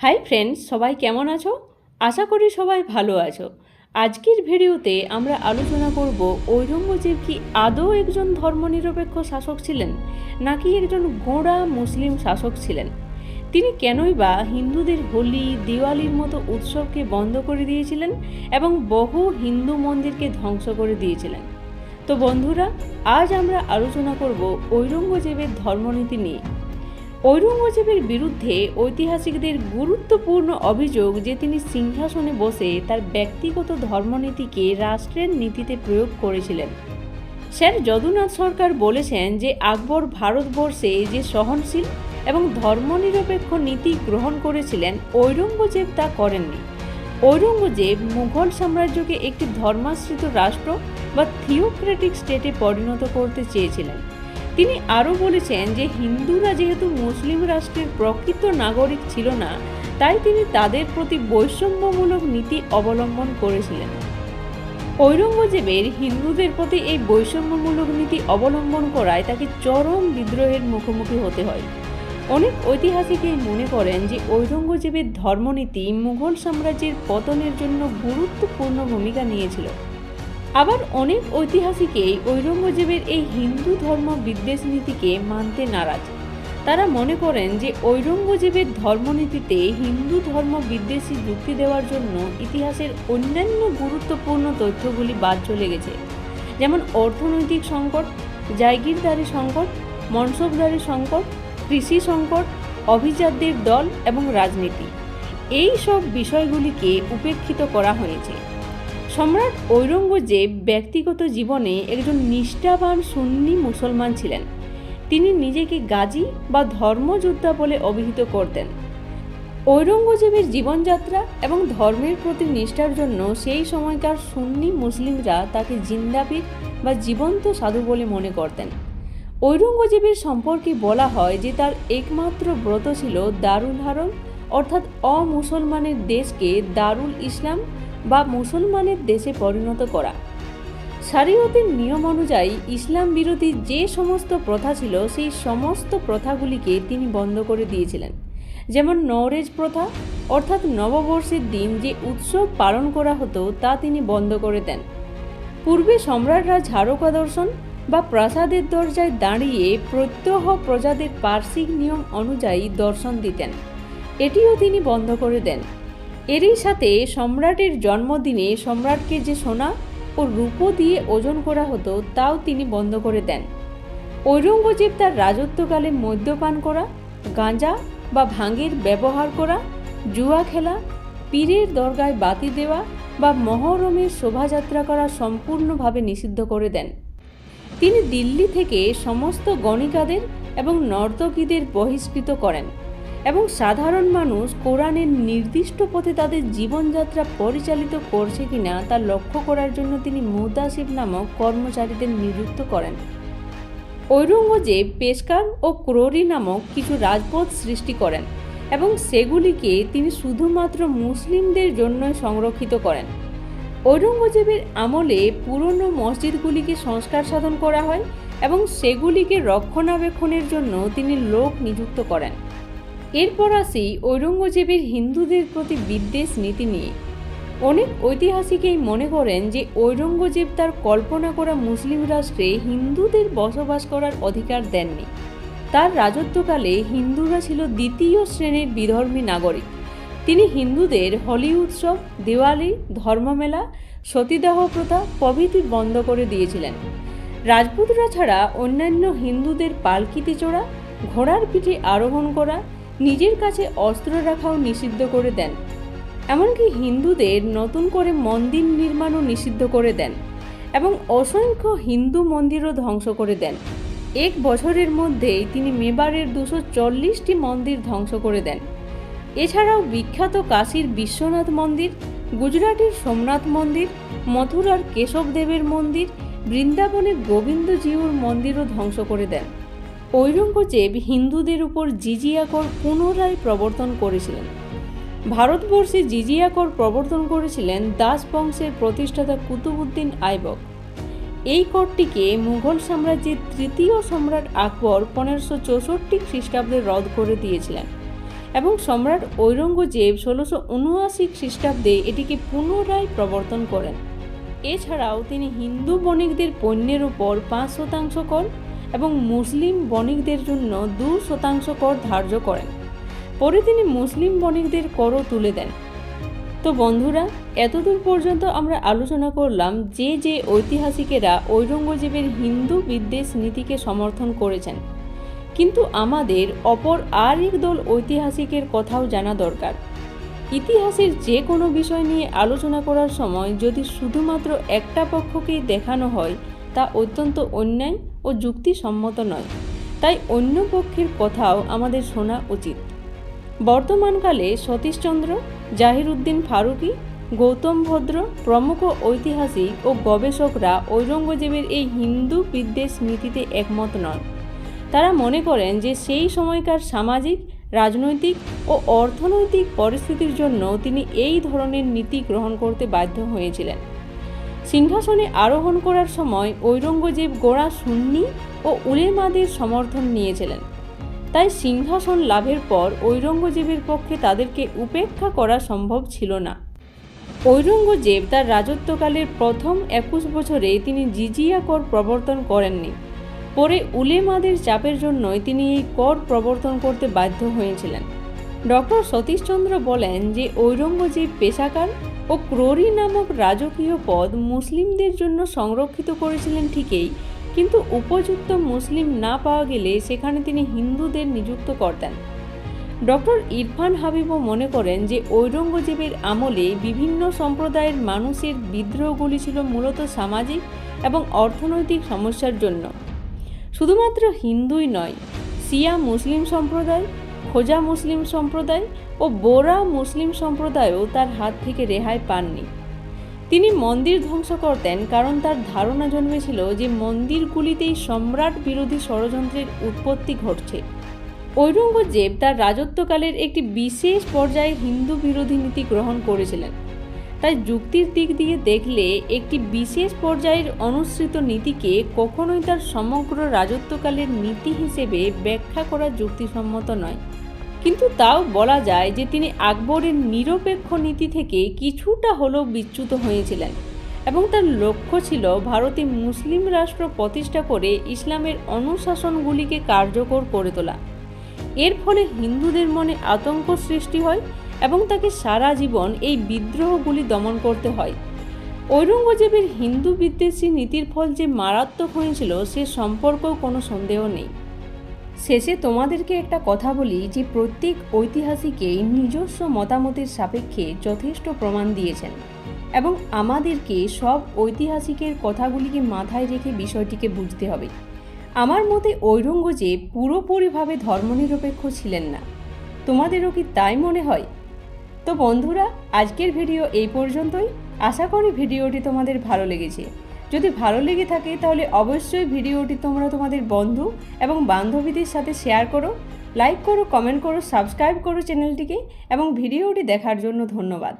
Hi friends সবাই কেমন আছো? আশা করি সবাই ভালো আছো। আজকের ভিডিওতে আমরা আলোচনা করব, ঔরঙ্গজেব কি আদৌ একজন ধর্মনিরপেক্ষ শাসক ছিলেন, নাকি একজন গোঁড়া মুসলিম শাসক ছিলেন? তিনি কেনই বা হিন্দুদের হোলি, দিওয়ালির মতো উৎসবকে বন্ধ করে দিয়েছিলেন এবং বহু হিন্দু মন্দিরকে ধ্বংস করে দিয়েছিলেন? তো বন্ধুরা, আজ আমরা আলোচনা করব ঔরঙ্গজেবের ধর্মনীতি নিয়ে। ঔরঙ্গজেবের বিরুদ্ধে ঐতিহাসিকদের গুরুত্বপূর্ণ অভিযোগ যে তিনি সিংহাসনে বসে তার ব্যক্তিগত ধর্মনীতিকে রাষ্ট্রের নীতিতে প্রয়োগ করেছিলেন। স্যার যদুনাথ সরকার বলেছেন যে আকবর ভারতবর্ষে যে সহনশীল এবং ধর্মনিরপেক্ষ নীতি গ্রহণ করেছিলেন, ঔরঙ্গজেব তা করেননি। ঔরঙ্গজেব মুঘল সাম্রাজ্যকে একটি ধর্মাশ্রিত রাষ্ট্র বা থিওক্রেটিক স্টেটে পরিণত করতে চেয়েছিলেন। তিনি আরও বলেছেন যে হিন্দুরা যেহেতু মুসলিম রাষ্ট্রের প্রকৃত নাগরিক ছিল না, তাই তিনি তাদের প্রতি বৈষম্যমূলক নীতি অবলম্বন করেছিলেন। ঔরঙ্গজেবের হিন্দুদের প্রতি এই বৈষম্যমূলক নীতি অবলম্বন করায় তাকে চরম বিদ্রোহের মুখোমুখি হতে হয়। অনেক ঐতিহাসিকই মনে করেন যে ঔরঙ্গজেবের ধর্মনীতি মুঘল সাম্রাজ্যের পতনের জন্য গুরুত্বপূর্ণ ভূমিকা নিয়েছিল। আবার অনেক ঐতিহাসিকেই ঔরঙ্গজেবের এই হিন্দু ধর্ম বিদ্বেষ নীতিকে মানতে নারাজ। তারা মনে করেন যে ঔরঙ্গজেবের ধর্মনীতিতে হিন্দু ধর্ম বিদ্বেষী যুক্তি দেওয়ার জন্য ইতিহাসের অন্যান্য গুরুত্বপূর্ণ তথ্যগুলি বাদ চলে গেছে। যেমন অর্থনৈতিক সংকট জায়গিরদারি সংকট মনসবদারি সংকট, কৃষি সংকট, অভিজাতদের দল এবং রাজনীতি। এই সব বিষয়গুলিকে উপেক্ষিত করা হয়েছে। সম্রাট ঔরঙ্গজেব ব্যক্তিগত জীবনে একজন নিষ্ঠাবান সুন্নি মুসলমান ছিলেন। তিনি নিজেকে গাজী বা ধর্মযোদ্ধা বলে অভিহিত করতেন। ঔরঙ্গজেবের জীবনযাত্রা এবং ধর্মের প্রতি নিষ্ঠার জন্য সেই সময়কার সুন্নি মুসলিমরা তাকে জিন্দাবির বা জীবন্ত সাধু বলে মনে করতেন। ঔরঙ্গজেবের সম্পর্কে বলা হয় যে তার একমাত্র ব্রত ছিল দারুল হারম, অর্থাৎ অমুসলমানের দেশকে দারুল ইসলাম বা মুসলমানের দেশে পরিণত করা। শারীয়তের নিয়ম অনুযায়ী ইসলাম বিরোধী যে সমস্ত প্রথা ছিল, সেই সমস্ত প্রথাগুলিকে তিনি বন্ধ করে দিয়েছিলেন। যেমন নওরেজ প্রথা, অর্থাৎ নববর্ষের দিন যে উৎসব পালন করা হতো, তা তিনি বন্ধ করে দেন। পূর্বে সম্রাটরা ঝাড়কা দর্শন বা প্রাসাদের দরজায় দাঁড়িয়ে প্রত্যহ প্রজাদের পার্শ্বিক নিয়ম অনুযায়ী দর্শন দিতেন। এটিও তিনি বন্ধ করে দেন। এরই সাথে সম্রাটের জন্মদিনে সম্রাটকে যে সোনা ও রূপো দিয়ে ওজন করা হতো, তাও তিনি বন্ধ করে দেন। ঔরঙ্গজেব তার রাজত্বকালে মদ্যপান করা, গাঁজা বা ভাঙের ব্যবহার করা, জুয়া খেলা, পীরের দরগায় বাতি দেওয়া বা মহরমের শোভাযাত্রা করা সম্পূর্ণভাবে নিষিদ্ধ করে দেন। তিনি দিল্লি থেকে সমস্ত গণিকাদের এবং নর্তকীদের বহিষ্কৃত করেন। এবং সাধারণ মানুষ কোরআনের নির্দিষ্ট পথে তাদের জীবনযাত্রা পরিচালিত করছে কিনা তা লক্ষ্য করার জন্য তিনি মুদাসিব নামক কর্মচারীদের নিযুক্ত করেন। ঔরঙ্গজেব পেশকার ও ক্রোরি নামক কিছু রাজপথ সৃষ্টি করেন এবং সেগুলিকে তিনি শুধুমাত্র মুসলিমদের জন্যই সংরক্ষিত করেন। ঔরঙ্গজেবের আমলে পুরনো মসজিদগুলিকে সংস্কার সাধন করা হয় এবং সেগুলিকে রক্ষণাবেক্ষণের জন্য তিনি লোক নিযুক্ত করেন। এরপর আসি ঔরঙ্গজেবের হিন্দুদের প্রতি বিদ্বেষ নীতি নিয়ে। অনেক ঐতিহাসিকেই মনে করেন যে ঔরঙ্গজেব তার কল্পনা করা মুসলিম রাষ্ট্রে হিন্দুদের বসবাস করার অধিকার দেননি। তার রাজত্বকালে হিন্দুরা ছিল দ্বিতীয় শ্রেণির বিধর্মী নাগরিক। তিনি হিন্দুদের হোলি উৎসব, দিওয়ালি, ধর্মমেলা, সতীদাহ প্রথা প্রভৃতি বন্ধ করে দিয়েছিলেন। রাজপুতরা ছাড়া অন্যান্য হিন্দুদের পালকিতে চড়া, ঘোড়ার পিঠে আরোহণ করা নিজের কাছে অস্ত্র রাখাও নিষিদ্ধ করে দেন। এমনকি হিন্দুদের নতুন করে মন্দির নির্মাণও নিষিদ্ধ করে দেন এবং অসংখ্য হিন্দু মন্দিরও ধ্বংস করে দেন। এক বছরের মধ্যেই তিনি মেবারের দুশো চল্লিশটি মন্দির ধ্বংস করে দেন। এছাড়াও বিখ্যাত কাশীর বিশ্বনাথ মন্দির, গুজরাটের সোমনাথ মন্দির, মথুরার কেশবদেবের মন্দির, বৃন্দাবনের গোবিন্দজিউর মন্দিরও ধ্বংস করে দেন। ঔরঙ্গজেব হিন্দুদের উপর জিজিয়া কর পুনরায় প্রবর্তন করেছিলেন। ভারতবর্ষে জিজিয়া কর প্রবর্তন করেছিলেন দাস বংশের প্রতিষ্ঠাতা কুতুবুদ্দিন আইবক। এই করটিকে মুঘল সাম্রাজ্যের তৃতীয় সম্রাট আকবর পনেরোশো চৌষট্টি খ্রিস্টাব্দে রদ করে দিয়েছিলেন এবং সম্রাট ঔরঙ্গজেব ষোলোশো উনআশি খ্রিস্টাব্দে এটিকে পুনরায় প্রবর্তন করেন। এছাড়াও তিনি হিন্দু বণিকদের পণ্যের উপর পাঁচ শতাংশ কর এবং মুসলিম বণিকদের জন্য দু শতাংশ কর ধার্য করেন। পরে তিনি মুসলিম বণিকদের করও তুলে দেন। তো বন্ধুরা, এতদূর পর্যন্ত আমরা আলোচনা করলাম যে যে ঐতিহাসিকেরা ঔরঙ্গজেবের হিন্দু বিদ্বেষ নীতিকে সমর্থন করেছেন। কিন্তু আমাদের অপর আর এক দল ঐতিহাসিকের কথাও জানা দরকার। ইতিহাসের যে কোনো বিষয় নিয়ে আলোচনা করার সময় যদি শুধুমাত্র একটা পক্ষকেই দেখানো হয়, তা অত্যন্ত অন্যায় ও যুক্তিসম্মত নয়। তাই অন্য পক্ষের কথাও আমাদের শোনা উচিত। বর্তমানকালে সতীশচন্দ্র জাহিরুদ্দিন ফারুকি, গৌতম ভদ্র, প্রমুখ ঐতিহাসিক ও গবেষকরা ঔরঙ্গজেবের এই হিন্দু বিদ্বেষ নীতিতে একমত নন। তারা মনে করেন যে সেই সময়কার সামাজিক, রাজনৈতিক ও অর্থনৈতিক পরিস্থিতির জন্য তিনি এই ধরনের নীতি গ্রহণ করতে বাধ্য হয়েছিলেন। সিংহাসনে আরোহণ করার সময় ঔরঙ্গজেব গোড়া সুন্নি ও উলেমাদের সমর্থন নিয়েছিলেন। তাই সিংহাসন লাভের পর ঔরঙ্গজেবের পক্ষে তাদেরকে উপেক্ষা করা সম্ভব ছিল না। ঔরঙ্গজেব তার রাজত্বকালের প্রথম একুশ বছরে তিনি জিজিয়া কর প্রবর্তন করেননি। পরে উলেমাদের চাপের জন্যই তিনি এই কর প্রবর্তন করতে বাধ্য হয়েছিলেন। ডক্টর সতীশচন্দ্র বলেন যে ঔরঙ্গজেব পেশাকার ও ক্রোরি নামক রাজকীয় পদ মুসলিমদের জন্য সংরক্ষিত করেছিলেন ঠিকই, কিন্তু উপযুক্ত মুসলিম না পাওয়া গেলে সেখানে তিনি হিন্দুদের নিযুক্ত করতেন। ডক্টর ইরফান হাবিবও মনে করেন যে ঔরঙ্গজেবের আমলে বিভিন্ন সম্প্রদায়ের মানুষের বিদ্রোহগুলি ছিল মূলত সামাজিক এবং অর্থনৈতিক সমস্যার জন্য। শুধুমাত্র হিন্দুই নয় সিয়া মুসলিম সম্প্রদায় খোজা মুসলিম সম্প্রদায় ও বোরা মুসলিম সম্প্রদায়ও তার হাত থেকে রেহাই পাননি। তিনি মন্দির ধ্বংস করতেন কারণ তার ধারণা জন্মেছিল যে মন্দিরগুলিতেই সম্রাট বিরোধী ষড়যন্ত্রের উৎপত্তি ঘটছে। ঔরঙ্গজেব তার রাজত্বকালের একটি বিশেষ পর্যায়ে হিন্দু বিরোধী নীতি গ্রহণ করেছিলেন। তাই যুক্তির দিক দিয়ে দেখলে একটি বিশেষ পর্যায়ের অনুসৃত নীতিকে কখনোই তার সমগ্র রাজত্বকালের নীতি হিসেবে ব্যাখ্যা করা যুক্তিসম্মত নয়। কিন্তু তাও বলা যায় যে তিনি আকবরের নিরপেক্ষ নীতি থেকে কিছুটা হলেও বিচ্যুত হয়েছিলেন এবং তার লক্ষ্য ছিল ভারতে মুসলিম রাষ্ট্র প্রতিষ্ঠা করে ইসলামের অনুশাসনগুলিকে কার্যকর করে তোলা। এর ফলে হিন্দুদের মনে আতঙ্ক সৃষ্টি হয় এবং তাকে সারা জীবন এই বিদ্রোহগুলি দমন করতে হয়। ঔরঙ্গজেবের হিন্দু বিদ্বেষী নীতির ফল যে মারাত্মক হয়েছিল সে সম্পর্কেও কোনো সন্দেহ নেই। শেষে তোমাদেরকে একটা কথা বলি যে প্রত্যেক ঐতিহাসিকেই নিজস্ব মতামতের সাপেক্ষে যথেষ্ট প্রমাণ দিয়েছেন এবং আমাদেরকে সব ঐতিহাসিকের কথাগুলিকে মাথায় রেখে বিষয়টিকে বুঝতে হবে। আমার মতে ঔরঙ্গজেব পুরোপুরিভাবে ধর্মনিরপেক্ষ ছিলেন না। তোমাদেরও কি তাই মনে হয়? তো বন্ধুরা, আজকের ভিডিও এই পর্যন্তই। আশা করি ভিডিওটি তোমাদের ভালো লেগেছে। যদি ভালো লেগে থাকে, তাহলে অবশ্যই ভিডিওটি তোমরা তোমাদের বন্ধু এবং বান্ধবীদের সাথে শেয়ার করো, লাইক করো, কমেন্ট করো, সাবস্ক্রাইব করো চ্যানেলটিকে এবং ভিডিওটি দেখার জন্য ধন্যবাদ।